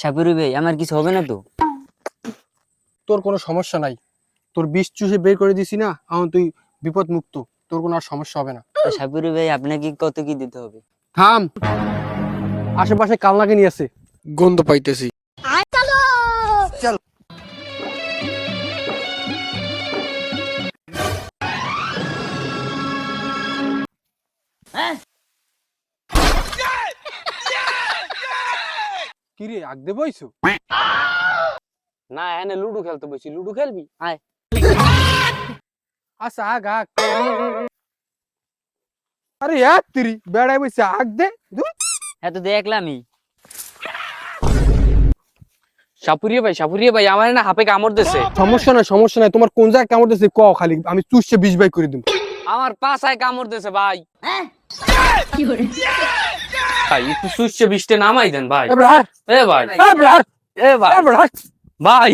সাপুরি ভাই আমার কিছু হবে না তো? তোর কোনো সমস্যা নাই। তোর বিষ চুষে বের করে দিছি না এখন তুই বিপদ মুক্ত তোর কোনো আর সমস্যা হবে না। সাপুরি ভাই আপনাকে কত কি দিতে হবে? থাম! আশেপাশে কালনাকে নিয়ে আছে গন্ধ পাইতেছি। চল! কিরে আগ দে বইছো? না এনে লুডু খেলতে বসি লুডু খেলবি? আয়। আচ্ছা আগ আগ। আরে এক তিরি বেড়াই বইছে আগ দে ধুর। এত দেখলামই। সাপুরিয়ে ভাই সাপুরিয়ে ভাই আমার না হাপে কামড় দিছে। সমস্যা নাই সমস্যা নাই। তোমার কোন জায়গায় কেমন দিচ্ছে ক খালি। আমি চুষছে বিষ বাই করে দিব আমার পাছায় কামড় দিছে ভাই। ভাই একটু সুইচে বৃষ্টি নামাই দেন ভাই। এ ভাই। এ ভাই। এ ভাই। ভাই।